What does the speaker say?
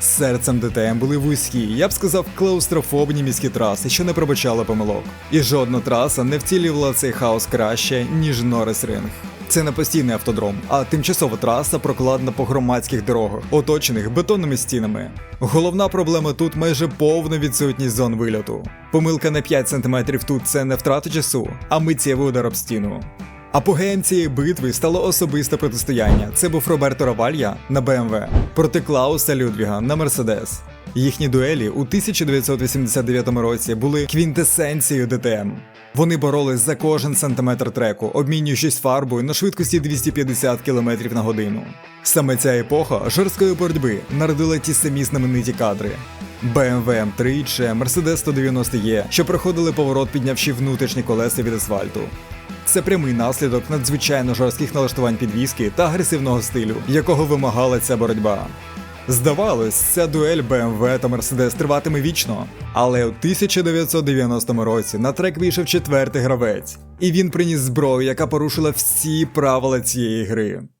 Серцем ДТМ були вузькі, я б сказав, клаустрофобні міські траси, що не пробачали помилок. І жодна траса не втілювала цей хаос краще, ніж Норрис Ринг. Це не постійний автодром, а тимчасова траса прокладена по громадських дорогах, оточених бетонними стінами. Головна проблема тут майже повна відсутність зон вильоту. Помилка на 5 см тут це не втрата часу, а миттєвий удар об стіну. Апогеєм цієї битви стало особисте протистояння. Це був Роберто Равалья на БМВ проти Клауса Людвіга на Мерседес. Їхні дуелі у 1989 році були квінтесенцією ДТМ. Вони боролись за кожен сантиметр треку, обмінюючись фарбою на швидкості 250 км на годину. Саме ця епоха жорсткої боротьби народила ті самі знамениті кадри. BMW M3 чи Mercedes 190 e що проходили поворот, піднявши внутрішні колеса від асфальту. Це прямий наслідок надзвичайно жорстких налаштувань підвіски та агресивного стилю, якого вимагала ця боротьба. Здавалось, ця дуель BMW та Mercedes триватиме вічно. Але у 1990 році на трек вийшов четвертий гравець, і він приніс зброю, яка порушила всі правила цієї гри.